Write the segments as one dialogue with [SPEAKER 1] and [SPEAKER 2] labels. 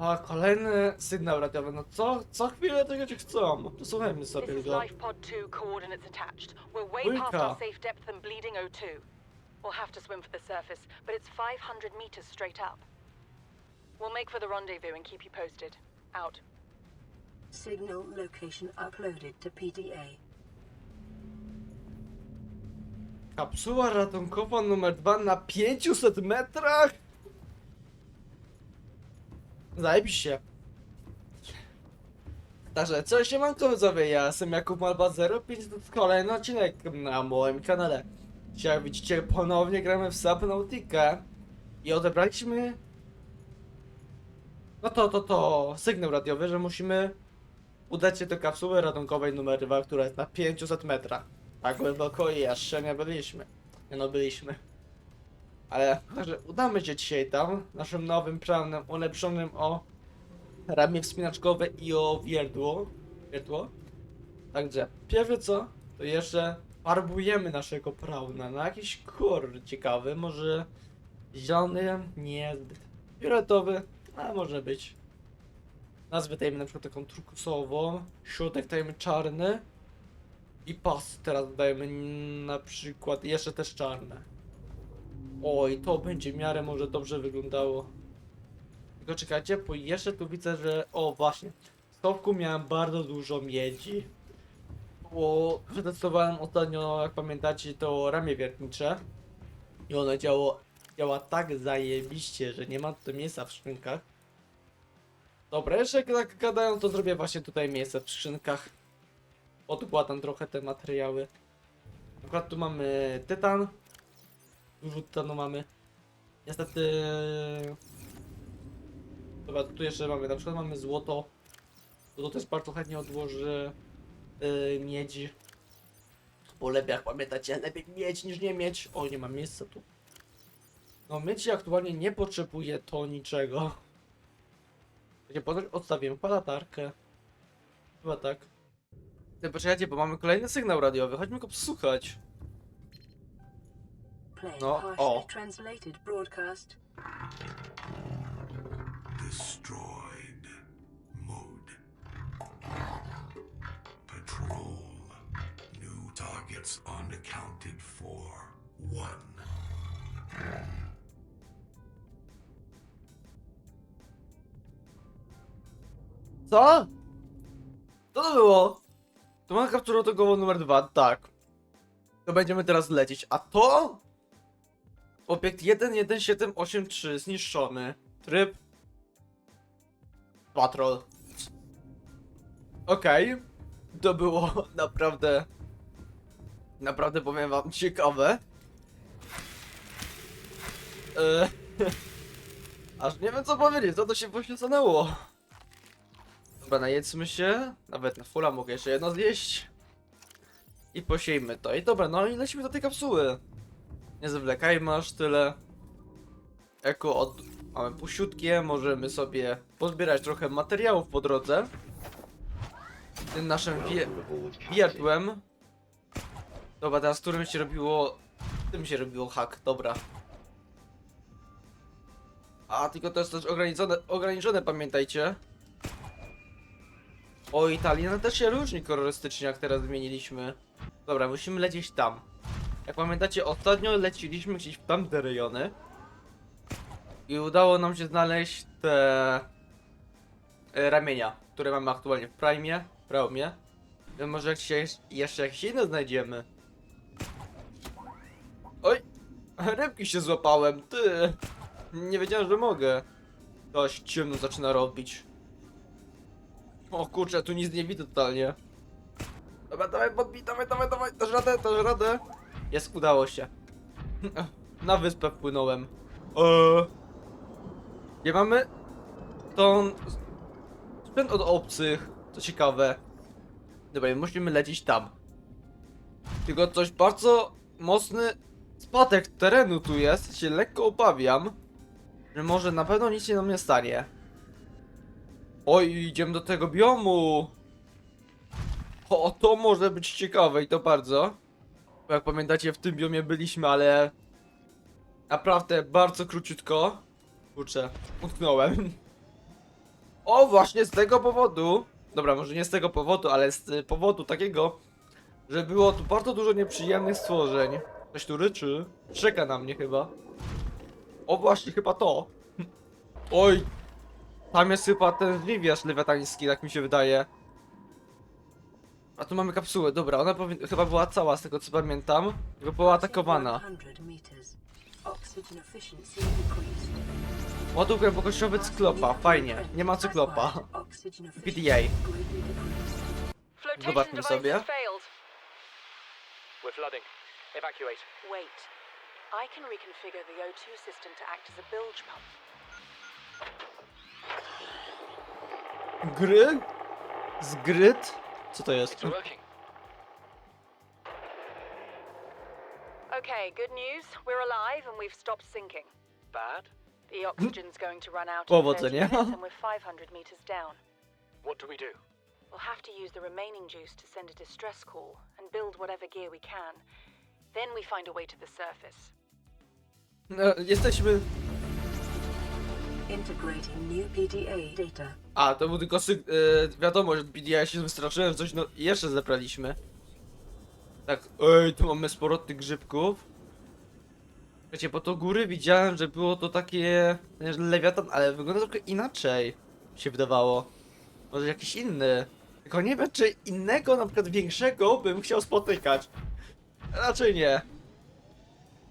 [SPEAKER 1] A, kolejny sygnał radiowy. No co, co chwilę tego ci chcą. To słuchajmy
[SPEAKER 2] This
[SPEAKER 1] sobie
[SPEAKER 2] is
[SPEAKER 1] go.
[SPEAKER 2] Life Pod 2 coordinates attached. We're way past
[SPEAKER 1] Wilka.
[SPEAKER 2] our safe depth and bleeding O2. We'll have to swim for the surface, but it's 500 meters straight up. We'll make for the rendezvous and keep you posted. Out.
[SPEAKER 3] Signal location uploaded to PDA.
[SPEAKER 1] Kapsuła ratunkowa numer 2 na 500 metrach? Zajebiście. Także co się mam widzowie, ja jestem Jakub Malba 05 to kolejny odcinek na moim kanale. Dzisiaj jak widzicie ponownie gramy w Subnautica i odebraliśmy no to, to, to sygnał radiowy, że musimy udać się do kapsuły ratunkowej numer 2, która jest na 500 metrach. Tak głęboko jeszcze nie byliśmy. Nie no, byliśmy. Ale także udamy się dzisiaj tam, naszym nowym planem ulepszonym o ramię wspinaczkowe i o wiertło. Wiertło. Także pierwsze co, to jeszcze farbujemy naszego prauna na jakiś kolor ciekawy, może zielony, niezbyt fioletowy, a może być. Nazwę dajmy na przykład taką turkusową, środek dajmy czarny, i pas teraz dajemy na przykład jeszcze też czarne. Oj, to będzie w miarę może dobrze wyglądało. Tylko czekajcie, bo jeszcze tu widzę, że... O, właśnie. W stopku miałem bardzo dużo miedzi. Bo przetestowałem ostatnio, jak pamiętacie, to ramię wiertnicze. I ono działo, działa tak zajebiście, że nie ma tu miejsca w skrzynkach. Dobra, jeszcze jak tak gadają, to zrobię właśnie tutaj miejsce w skrzynkach odkładam trochę te materiały. Na przykład tu mamy tytan. Dużo tytanu mamy. Niestety... Dobra, tu jeszcze mamy, na przykład mamy złoto. Złoto też bardzo chętnie odłoży yy, miedzi. Bo lepiej, jak pamiętacie, lepiej mieć niż nie mieć. O, nie ma miejsca tu. No, miedzi aktualnie nie potrzebuje to niczego. Wiecie, potem odstawiłem palatarkę. Chyba tak. Poczekajcie, bo mamy kolejny sygnał radiowy, chodźmy go posłuchać.
[SPEAKER 3] Play
[SPEAKER 1] No,
[SPEAKER 3] partially translated broadcast.
[SPEAKER 4] Destroyed. Mode. Patrol. New targets unaccounted for. One.
[SPEAKER 1] Co? Co to było? To ma kaptura to numer dwa, tak. To będziemy teraz lecieć, a to? Obiekt 11783 zniszczony. Tryb. Patrol. Okej. To było naprawdę. Naprawdę powiem wam ciekawe. Eee, Aż nie wiem co powiedzieć, co to się właśnie stanęło. Dobra, najedzmy się. Nawet na fulla mogę jeszcze jedno zjeść. I posiejmy to. I dobra, no i lecimy do tej kapsuły. Nie zwlekajmy aż tyle. Jako od... Mamy pusiutkie, możemy sobie pozbierać trochę materiałów po drodze. Tym naszym wie... wiertłem. Dobra, teraz którym się robiło... Tym się robiło hak, dobra. A, tylko to jest też ograniczone, ograniczone pamiętajcie. O, Italia też się różni kolorystycznie, jak teraz zmieniliśmy. Dobra, musimy lecieć tam. Jak pamiętacie, ostatnio leciliśmy gdzieś w tamte rejony. I udało nam się znaleźć te e, ramienia, które mamy aktualnie w Prime, Prime. Może jak się jeszcze jakieś inne znajdziemy. Oj! Rybki się złapałem, ty! Nie wiedziałem, że mogę. Dość ciemno zaczyna robić. O kurczę, tu nic nie widzę totalnie. Dobra, dawaj, podbij, dawaj, dawaj, dawaj, dasz radę, dasz radę. Jest, udało się. Na wyspę wpłynąłem. Eee. Gdzie mamy? Tą... Sprzęt od obcych, co ciekawe. Dobra, musimy lecieć tam. Tylko coś bardzo mocny spadek terenu tu jest, się lekko obawiam, że może na pewno nic się nam nie stanie. Oj, idziemy do tego biomu. O, to może być ciekawe i to bardzo. Bo jak pamiętacie, w tym biomie byliśmy, ale... Naprawdę bardzo króciutko. Kurczę, utknąłem. O, właśnie z tego powodu. Dobra, może nie z tego powodu, ale z powodu takiego, że było tu bardzo dużo nieprzyjemnych stworzeń. Ktoś tu ryczy. Czeka na mnie chyba. O, właśnie, chyba to. Oj. Tam jest chyba ten wywiaż lewiatański, tak mi się wydaje. A tu mamy kapsułę, dobra, ona chyba była cała z tego co pamiętam. Tylko była atakowana.
[SPEAKER 3] 100 meters. Oxygen efficiency decreased.
[SPEAKER 1] Moduł głębokościowy cyklopa, fajnie. Nie ma cyklopa. PDA. Zobaczmy sobie.
[SPEAKER 5] We're flooding. Evacuate.
[SPEAKER 2] Wait. I can reconfigure the O2 system to act as a bilge pump.
[SPEAKER 1] Gry? Zgryt? Co to jest?
[SPEAKER 2] Okay, good news. We're alive and we've stopped sinking.
[SPEAKER 5] Bad?
[SPEAKER 2] The oxygen's going to run out in 30
[SPEAKER 1] Powodzenia.
[SPEAKER 2] minutes and we're 500 meters down.
[SPEAKER 5] What do we do?
[SPEAKER 2] We'll have to use the remaining juice to send a distress call and build whatever gear we can. Then we find a way to the surface.
[SPEAKER 1] No, jesteśmy...
[SPEAKER 3] Integrating new PDA data.
[SPEAKER 1] A, to był tylko. E, wiadomość od BDI, ja się wystraszyłem, coś no... jeszcze zebraliśmy. Tak, ej, tu mamy sporo tych grzybków. Wiecie, bo to góry widziałem, że było to takie... że Lewiatan, ale wygląda trochę inaczej. Się wydawało. Może jakiś inny. Tylko nie wiem, czy innego, na przykład większego, bym chciał spotykać. Raczej nie.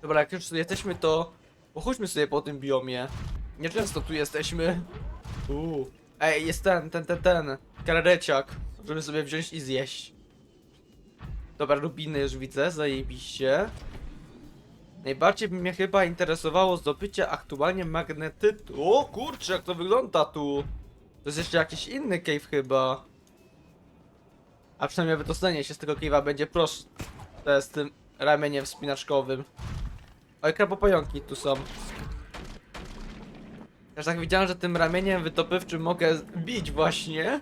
[SPEAKER 1] Dobra, jak już tu jesteśmy, to pochódźmy sobie po tym biomie. Nieczęsto tu jesteśmy. Uuu. Ej, jest ten, ten, ten, ten. Karareciak. Możemy sobie wziąć i zjeść. Dobra, rubiny już widzę, zajebiście. Najbardziej by mnie chyba interesowało zdobycie aktualnie magnetytu. O kurczę, jak to wygląda tu. To jest jeszcze jakiś inny cave chyba. A przynajmniej wydostanie się z tego cave'a będzie proste z tym ramieniem wspinaczkowym. Oj, krapopająki tu są. Też tak widziałem, że tym ramieniem wytopywczym mogę bić właśnie.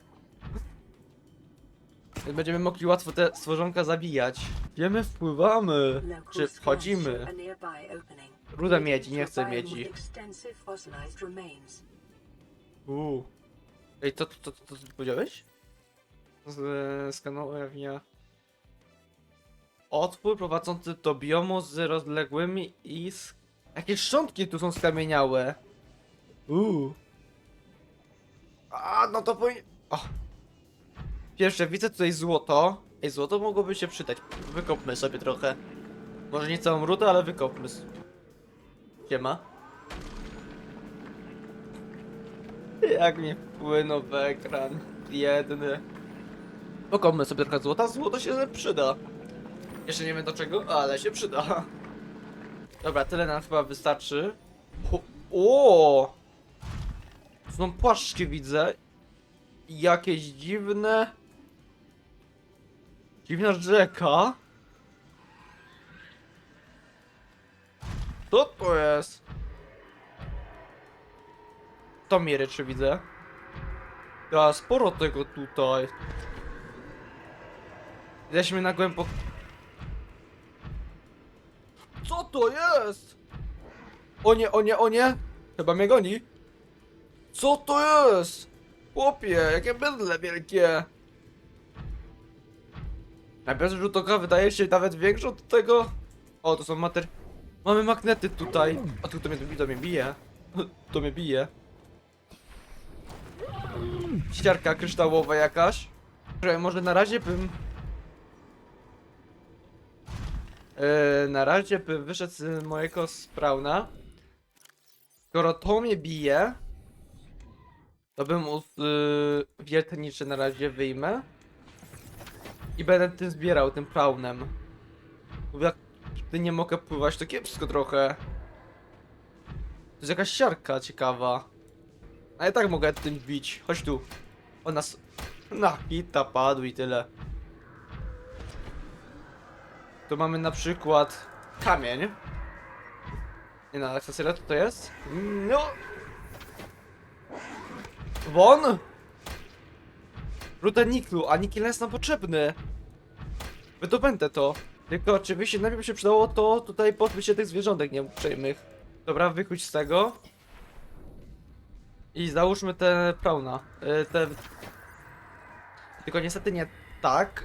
[SPEAKER 1] Więc będziemy mogli łatwo te stworzonka zabijać. Wiemy, wpływamy. Czy wchodzimy? Ruda miedzi, nie chcę miedzi. Uuu. Ej, to, to, to, to, to powiedziałeś? Z skanowania. Otwór prowadzący do biomu z rozległymi i z... Jakie szczątki tu są skamieniałe. Uuu. A, no to powinien... O. Pierwsze, widzę tutaj złoto. Ej, złoto mogłoby się przydać. Wykopmy sobie trochę. Może nie całą rudę, ale wykopmy. Gdzie ma? Jak mi wpłynął w ekran. Biedny. Pokopmy sobie trochę złota, złoto się przyda. Jeszcze nie wiem do czego, ale się przyda. Dobra, tyle nam chyba wystarczy. O! o! Są płaszczki widzę. Jakieś dziwne... Dziwna rzeka. Co to jest? To mnie ryczy widzę. Ja, sporo tego tutaj. Jesteśmy na głęboko... Co to jest? O nie, o nie, o nie! Chyba mnie goni. Co to jest? Chłopie, jakie bydle wielkie! Na pierwszy rzut oka wydaje się nawet większe od tego. O, to są mater... Mamy magnety tutaj. A tu to mnie, to mnie bije. To mnie bije. Ściarka kryształowa jakaś. Że może na razie bym... Yy, na razie bym wyszedł z mojego sprawna. Skoro to mnie bije, to bym u yy, wiertniczy na razie wyjmę. I będę tym zbierał, tym praunem. Bo jak ty nie mogę pływać, to kiepsko trochę. To jest jakaś siarka ciekawa. A ja tak mogę tym bić. Chodź tu. O nas. Na hita padł i tyle. Tu mamy na przykład kamień. Nie no, akcesoria to jest? No. Won! Ruda niklu, a nikil jest nam potrzebny. Wydobędę to. Tylko oczywiście najpierw się przydało to tutaj pozbyć się tych zwierzątek nieuprzejmych. Dobra, wychódź z tego. I załóżmy te prauna. y, Te... Tylko niestety nie tak.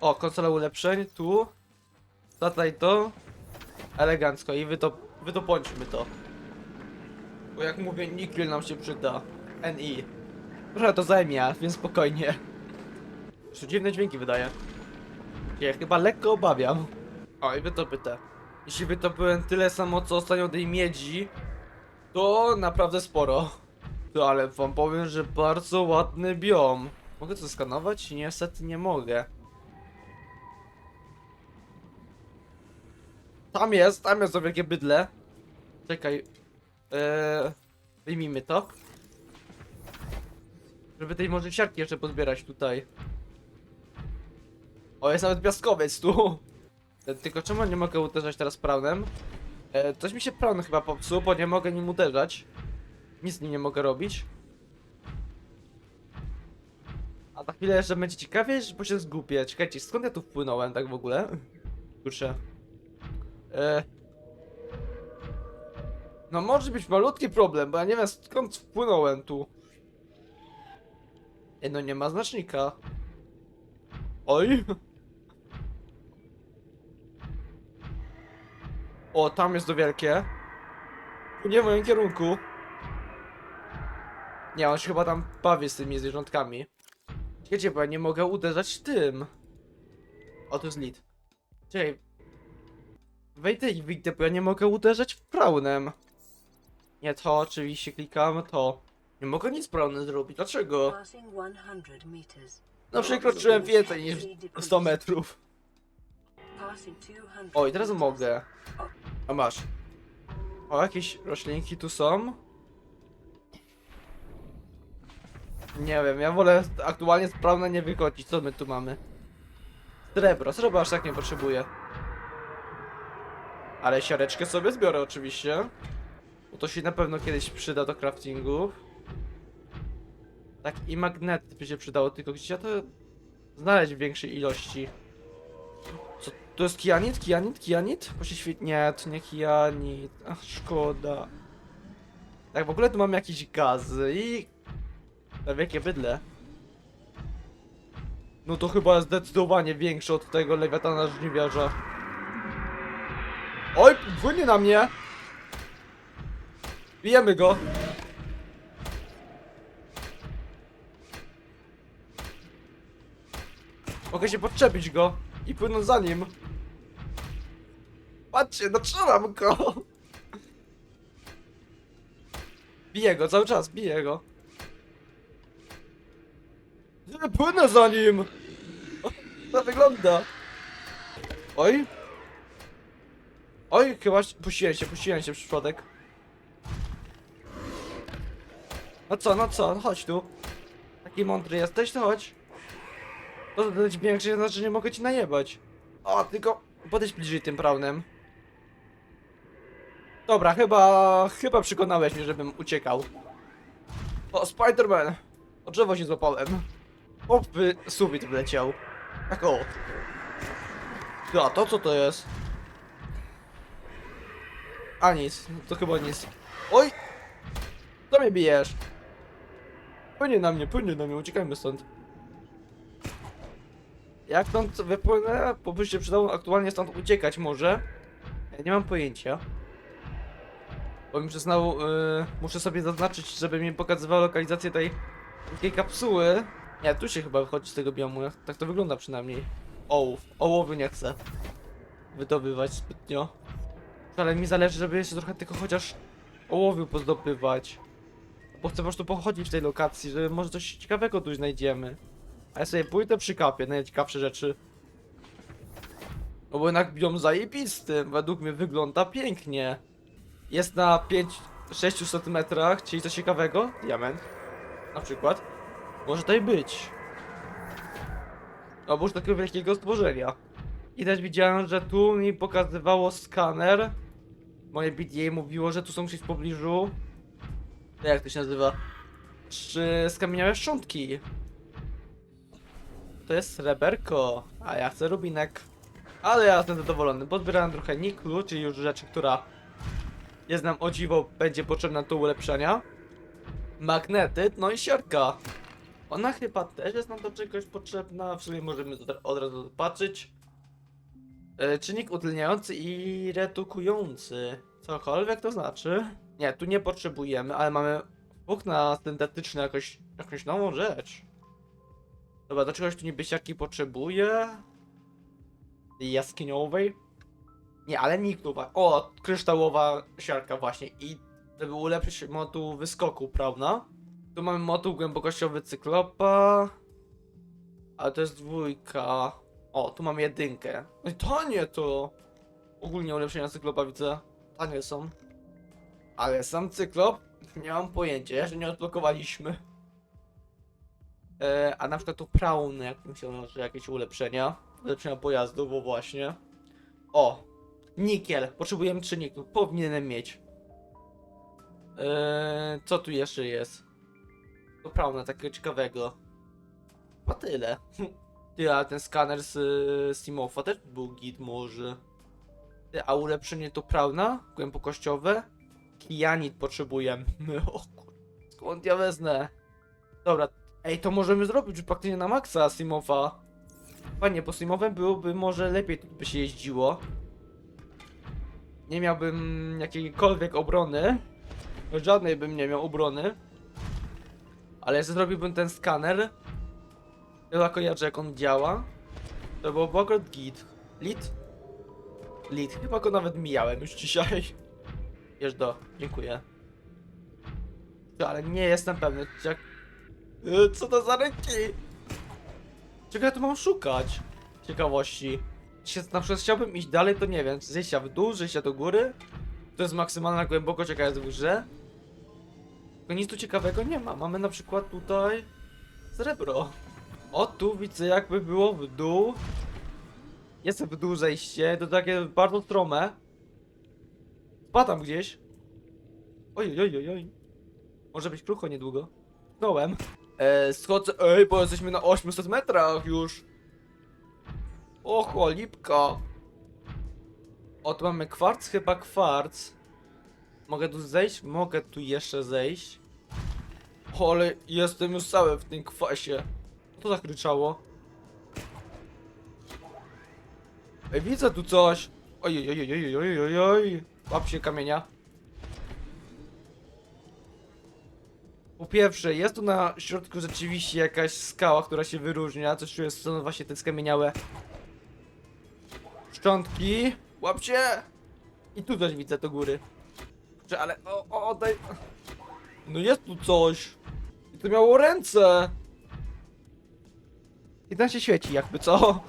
[SPEAKER 1] O, konsola ulepszeń, tu. Zataj to. Elegancko i wy to, to. Bo jak mówię, nikiel nam się przyda. NI. Trochę to zajmie, więc spokojnie. Jeszcze dziwne dźwięki wydaje. Ja chyba lekko obawiam. O, i wy to pyta. Jeśli by to byłem tyle samo co ostatnio tej miedzi, to naprawdę sporo. To ale wam powiem, że bardzo ładny biom. Mogę to skanować? Niestety nie mogę. Tam jest, tam jest to wielkie bydle. Czekaj. Eee, wyjmijmy to. Żeby tej może siarki jeszcze pozbierać tutaj. O, jest nawet piaskowiec tu. E, Tylko czemu nie mogę uderzać teraz praunem? E, coś mi się praun chyba popsuł, bo nie mogę nim uderzać. Nic z nim nie mogę robić. A za chwilę jeszcze będzie ciekawie, bo się zgubię. Czekajcie, skąd ja tu wpłynąłem tak w ogóle? Kurczę. E... No może być malutki problem, bo ja nie wiem skąd wpłynąłem tu. E, no nie ma znacznika. Oj. O, tam jest to wielkie. Nie w moim kierunku. Nie, on się chyba tam bawi z tymi zwierzątkami. Wiecie, bo ja nie mogę uderzać tym. O, to jest lit. Czekaj. Wejdę i wyjdę, bo ja nie mogę uderzać w praunem. Nie, to oczywiście klikam, to. Nie mogę nic praunem zrobić, dlaczego?
[SPEAKER 3] Passing 100 meters.
[SPEAKER 1] No przekroczyłem więcej niż 100 metrów.
[SPEAKER 3] Passing 200
[SPEAKER 1] O, i teraz mogę. A masz. O, jakieś roślinki tu są? Nie wiem, ja wolę aktualnie sprawne nie wychodzić. Co my tu mamy? Srebro, srebro aż tak nie potrzebuję. Ale siareczkę sobie zbiorę oczywiście. Bo to się na pewno kiedyś przyda do craftingu. Tak i magnet by się przydało, tylko gdzie ja to znaleźć w większej ilości. Co, to jest? Kianit? Kianit? Bo się świetnie, nie, to nie kianit. Ach, szkoda. Tak, w ogóle tu mamy jakieś gazy i... Na wielkie bydle. No to chyba zdecydowanie większe od tego lewiatana żniwiarza. Oj, płynie na mnie! Bijemy go! Mogę się podczepić go i płynąć za nim. Patrzcie, no trzymam go! Biję go cały czas, biję go. Nie płynę za nim! To wygląda. Oj. Oj, chyba puściłem się, puściłem się przypadek. No co, no co, no chodź tu. Taki mądry jesteś, to chodź. To dodać większy, znaczy nie mogę ci najebać. O, tylko podejdź bliżej tym praunem. Dobra, chyba, chyba przekonałeś mnie, żebym uciekał. O, Spider-Man! O drzewo się złapałem. Opy, sufit wleciał. Tak o. Ty, A to co to jest? A nic, no to chyba nic. Oj! Co mnie bijesz? Płynie na mnie, płynie na mnie, uciekajmy stąd. Jak stąd wypłynę, bo by się przydało aktualnie stąd uciekać może. Ja nie mam pojęcia. Bo mi znowu yy, muszę sobie zaznaczyć, żeby mi pokazywało lokalizację tej tej kapsuły. Nie, tu się chyba wychodzi z tego biomu, tak to wygląda przynajmniej. Ołów, ołowy nie chcę wydobywać zbytnio. Ale mi zależy, żeby jeszcze trochę tylko chociaż ołowiu pozdobywać. Bo chcę po prostu pochodzić w tej lokacji, że może coś ciekawego tu znajdziemy. A ja sobie pójdę przy kapie, najciekawsze rzeczy. No bo jednak biom zajebisty, według mnie wygląda pięknie. Jest na 5-600 metrach, czyli coś ciekawego, diament. Na przykład. Może tutaj być. Oprócz takiego wielkiego stworzenia. I też widziałem, że tu mi pokazywało skaner. Moje BDA mówiło, że tu są gdzieś w pobliżu. Jak to się nazywa? Czy skamieniałe szczątki? To jest sreberko, a ja chcę rubinek. Ale ja jestem zadowolony, bo zbierałem trochę niklu, czyli już rzeczy, która jest nam o dziwo będzie potrzebna do ulepszenia. Magnetyt, no i siarka. Ona chyba też jest nam do czegoś potrzebna. W sumie możemy to od razu zobaczyć. E, czynnik utleniający i redukujący. Cokolwiek to znaczy. Nie, tu nie potrzebujemy, ale mamy włókna syntetyczne, jakoś, jakąś nową rzecz. Dobra, do czegoś tu niby siarki potrzebuje. Jaskiniowej. Nie, ale nikluwa. O, kryształowa siarka właśnie. I żeby ulepszyć moduł wyskoku, prawda? Tu mamy moduł głębokościowy cyklopa. Ale to jest dwójka. O, tu mamy jedynkę. No i to nie to. Ogólnie ulepszenia cyklopa widzę. Tanie są. Ale sam cyklop? Nie mam pojęcia, jeszcze nie odblokowaliśmy. E, a na przykład tu Praun, jak się nazywa, jakieś ulepszenia. Ulepszenia pojazdu, bo właśnie. O! Nikiel. Potrzebujemy 3 nikiel. Powinienem mieć. Eee, co tu jeszcze jest? To prawda, takiego ciekawego. A tyle. Ty, a ten skaner z y, też był git może. Ty, a ulepszenie to prawda? Głębokościowe? Kijanit potrzebujemy. O kur... Skąd ja wezmę? Dobra, ej, to możemy zrobić już na maksa Steamofa. Panie, po Steamowem byłoby może lepiej by się jeździło. Nie miałbym jakiejkolwiek obrony. Żadnej bym nie miał obrony. Ale zrobiłbym ten skaner, chyba kojarzę jak on działa, to byłoby akurat git. Lit? Lit. Chyba go nawet mijałem już dzisiaj. Wiesz do, dziękuję. Ale nie jestem pewny, jak... Y, Co to za ręki? Czego ja tu mam szukać? Ciekawości. Jeśli na przykład chciałbym iść dalej, to nie wiem, zejścia w dół, zejścia do góry? To jest maksymalna głębokość, jaka jest w grze. Tylko nic tu ciekawego nie ma. Mamy na przykład tutaj srebro. O, tu widzę jakby było w dół. Jest w dół zejście, to takie bardzo strome. Spadam gdzieś. Oj, oj, oj, oj. Może być krucho niedługo. Zdołem. Eee, schodzę. Ej, bo jesteśmy na 800 metrach już. O, cholipka. O, tu mamy kwarc, chyba kwarc. Mogę tu zejść? Mogę tu jeszcze zejść. O, ale jestem już cały w tym kwasie. To tak ryczało? Ej, widzę tu coś. Oj, oj, oj, oj, oj, oj, oj. Łap się kamienia. Po pierwsze, jest tu na środku rzeczywiście jakaś skała, która się wyróżnia. Coś czuję, są właśnie te skamieniałe szczątki. Łap się! I tu też widzę do góry. Kurczę, ale o, o, daj... No jest tu coś. I to miało ręce. I tam się świeci jakby, co?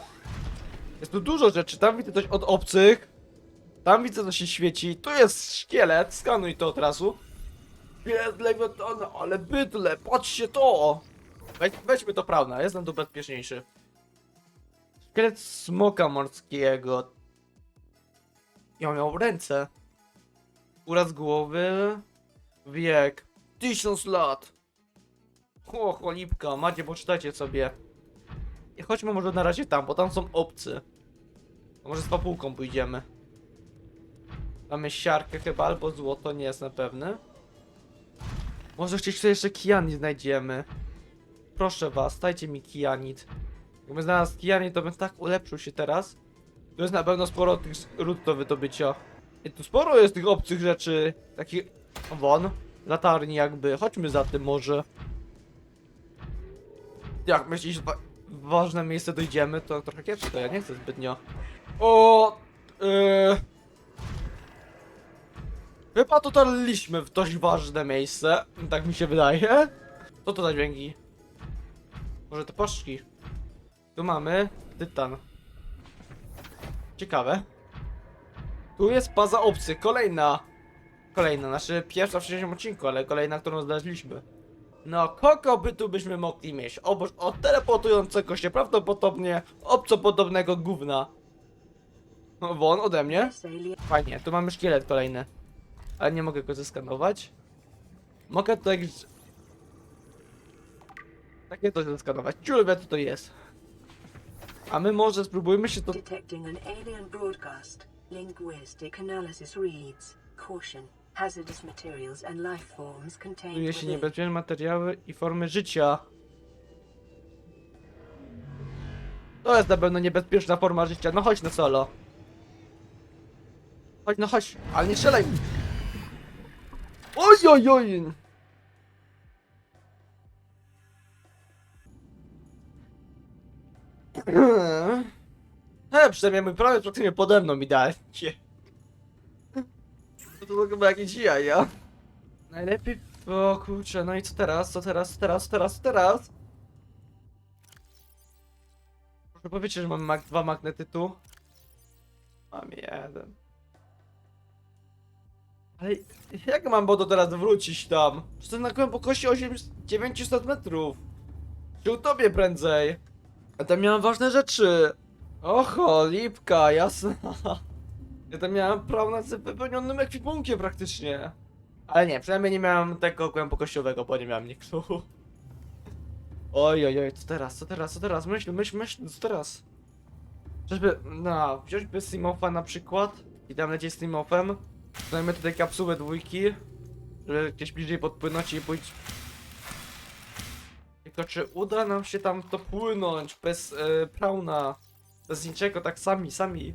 [SPEAKER 1] Jest tu dużo rzeczy. Tam widzę coś od obcych. Tam widzę, co się świeci. Tu jest szkielet. Skanuj to od razu. Szkielet Lewiatana, ale bydle, patrzcie to! Weź, weźmy to prawda, jestem tu bezpieczniejszy. Szkielet smoka morskiego. On miał ręce. Uraz głowy. Wiek. Tysiąc lat. O, cholipka, macie, poczytajcie sobie. I chodźmy może na razie tam, bo tam są obcy. Może z papułką pójdziemy. Mamy siarkę chyba, albo złoto, nie jestem pewny. Może gdzieś tutaj jeszcze kijanit znajdziemy. Proszę was, dajcie mi kijanit. Jakbym znalazł kijanit, to bym tak ulepszył się teraz. Tu jest na pewno sporo tych ród do wydobycia. I tu sporo jest tych obcych rzeczy. Takich... Won. Latarni jakby. Chodźmy za tym może. Jak myślisz, w ważne miejsce dojdziemy, to trochę kiepsko, ja nie chcę zbytnio. O, yy... Chyba dotarliśmy w dość ważne miejsce, tak mi się wydaje. Co to za dźwięki? Może te paszczki? Tu mamy tytan. Ciekawe. Tu jest baza obcy, kolejna. Kolejna, znaczy pierwsza w trzecim odcinku, ale kolejna, którą znaleźliśmy. No, kogo by tu byśmy mogli mieć? Oprócz od teleportującego się prawdopodobnie obcopodobnego gówna. No, Won ode mnie. Fajnie, tu mamy szkielet kolejny. Ale nie mogę go zeskanować. Mogę to jakś... Takie to zeskanować. Ciul wie co to jest. A my może spróbujmy się to...
[SPEAKER 3] detecting an alien broadcast. Linguistic analysis reads. Caution. Hazardous materials and life forms contained
[SPEAKER 1] Czuje się niebezpieczne materiały i formy życia. To jest na pewno niebezpieczna forma życia. No chodź na solo. Chodź, no chodź, ale nie strzelaj. Oj, oj, oj. E, przynajmniej mój prawie praktycznie pode mną idealnie. To, to chyba jakieś jaja. Najlepiej... O kurczę, no i co teraz? Co teraz? Co teraz? Co teraz? Co teraz? Proszę powiecie, że mam mag dwa magnety tu. Mam jeden. Ale jak mam Bodo teraz wrócić tam? To na głębokości 8, 900 metrów. Czy utopie prędzej? A tam miałem ważne rzeczy. Oho, lipka, jasna. Ja tam miałem prawo nad wypełnionym ekwipunkiem praktycznie. Ale nie, przynajmniej nie miałem tego głębokościowego, bo nie miałem niklu. Oj, oj, oj, co teraz, co teraz, co teraz? Myśl, myśl, myśl, co teraz? Czyżby, no, wziąć by Steamofa na przykład i tam lecieć Steamofem. Dajmy tutaj kapsułę dwójki, żeby gdzieś bliżej podpłynąć i pójść. Tylko czy uda nam się tam to płynąć bez e? Bez niczego, tak sami, sami.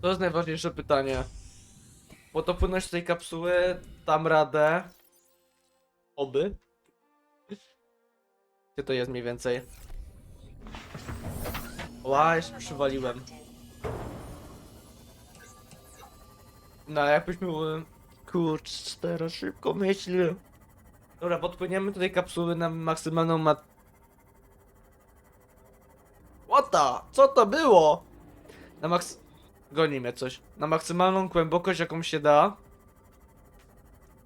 [SPEAKER 1] To jest najważniejsze pytanie. Bo to płynąć z tej kapsuły, dam radę. Oby. Gdzie to jest mniej więcej? Ła, jeszcze przywaliłem. No ale jakbyśmy były... Kurcz, teraz szybko myślę. Dobra, podpłyniemy tej kapsuły na maksymalną mat... The? Co to było? Na maks... Goni mnie coś. Na maksymalną głębokość jaką się da.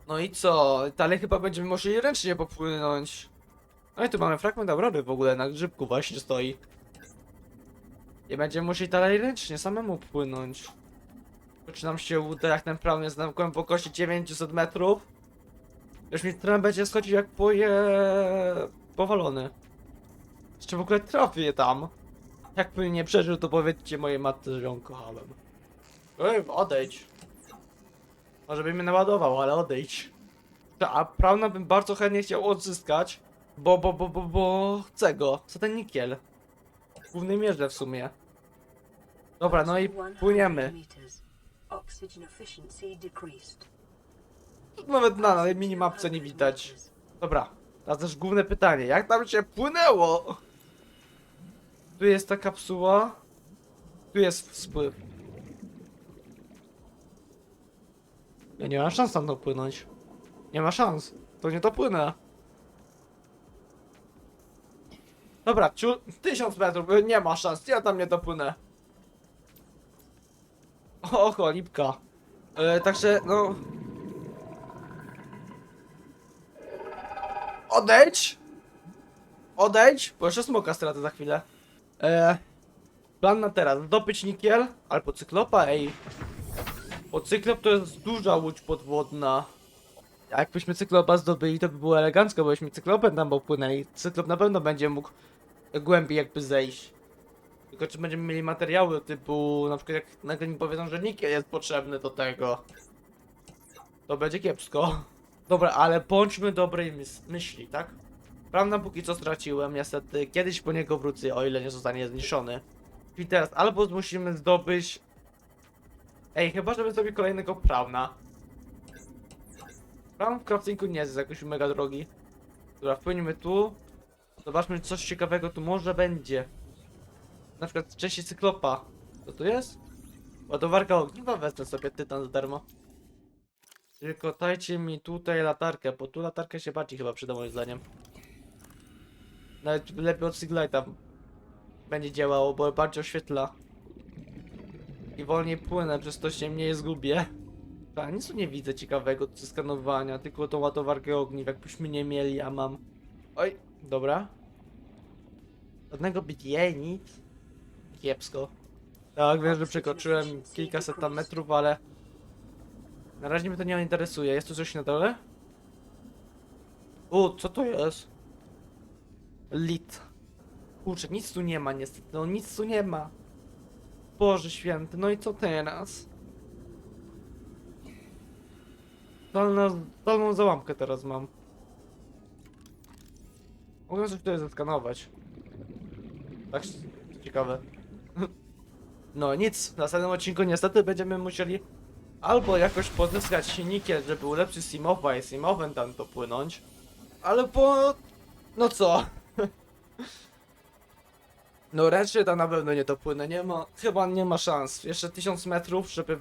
[SPEAKER 1] No i co? Dalej chyba będziemy musieli ręcznie popłynąć. No i tu mamy fragment Aurory w ogóle, na grzybku właśnie stoi. I będziemy musieli dalej ręcznie samemu płynąć. Czy nam się uda, jak ten prawn jest na głębokości 900 metrów? Już mi tren będzie schodził jak poje... powalony. Jeszcze w ogóle trafię tam. Jakby nie przeżył, to powiedzcie mojej matce, że ją kochałem. Ej, odejdź. Może by mnie naładował, ale odejdź. A Prauna bym bardzo chętnie chciał odzyskać, bo, bo, bo, bo, bo chcę go. Co ten nikiel? W głównej mierze w sumie. Dobra, no i
[SPEAKER 3] 100
[SPEAKER 1] płyniemy.
[SPEAKER 3] Oxygen efficiency decreased.
[SPEAKER 1] Nawet na minimapce nie widać. Dobra, teraz też główne pytanie. Jak tam się płynęło? Tu jest ta kapsuła. Tu jest spływ. Ja nie mam szans tam dopłynąć. Nie ma szans. To nie dopłynę. Dobra, ciu... Tysiąc metrów. Nie ma szans. Ja tam nie dopłynę. Oho, lipka. E, także, no... Odejdź! Odejdź, bo jeszcze smoka stracę za chwilę. Eee, plan na teraz, zdobyć nikiel, albo cyklopa, ej. Bo cyklop to jest duża łódź podwodna. Jakbyśmy cyklopa zdobyli, to by było elegancko, byśmy cyklopem tam popłynęli. Cyklop na pewno będzie mógł głębiej jakby zejść. Tylko czy będziemy mieli materiały typu, na przykład jak nagle mi powiedzą, że nikiel jest potrzebny do tego. To będzie kiepsko. Dobra, ale bądźmy dobrej mys myśli, tak? Prawda, póki co straciłem, niestety kiedyś po niego wrócę, o ile nie zostanie zniszczony. I teraz albo musimy zdobyć... Ej, chyba żeby zrobić kolejnego Prawna. Prawn w craftingu nie jest jakoś mega drogi. Dobra, wpłyniemy tu. Zobaczmy, coś ciekawego tu może będzie. Na przykład wcześniej cyklopa. Co tu jest? Ładowarka ogniwa, wezmę sobie tytan za darmo. Tylko dajcie mi tutaj latarkę, bo tu latarka się bardziej chyba przyda moim zdaniem. Nawet lepiej od Siglighta będzie działało, bo bardziej oświetla. I wolniej płynę, przez to się mniej zgubię. A nic tu nie widzę ciekawego do skanowania, tylko tą ładowarkę ogniw, jakbyśmy nie mieli, a mam. Oj, dobra. Żadnego BTA, nic. Kiepsko. Tak, wiem, że przekroczyłem kilkaset tam metrów, ale... Na razie mnie to nie interesuje. Jest tu coś na dole? U, co to jest? Lit. Kurczę, nic tu nie ma niestety. No nic tu nie ma. Boże święty, no i co teraz? Dolną, dolną załamkę teraz mam. Mogę coś tutaj zeskanować. Tak ciekawe. No nic, w następnym odcinku niestety będziemy musieli albo jakoś pozyskać silniki, żeby ulepszyć Simowa i Simowem tam to płynąć, albo... no co? No ręcznie to na pewno nie to płynę, nie ma, chyba nie ma szans. Jeszcze 1000 metrów, żeby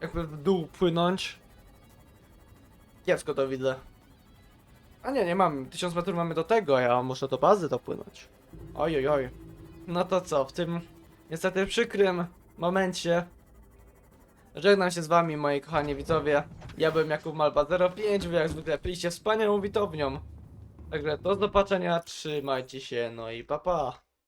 [SPEAKER 1] jakby w dół płynąć. Kiepsko to widzę. A nie, nie mam. 1000 metrów mamy do tego, ja muszę do bazy to płynąć. Oj, oj, oj. No to co, w tym niestety przykrym momencie żegnam się z wami, moi kochani widzowie. Ja byłem Jakub Malba 05, wy jak zwykle byliście wspaniałą widownią. Także do zobaczenia, trzymajcie się, no i pa pa.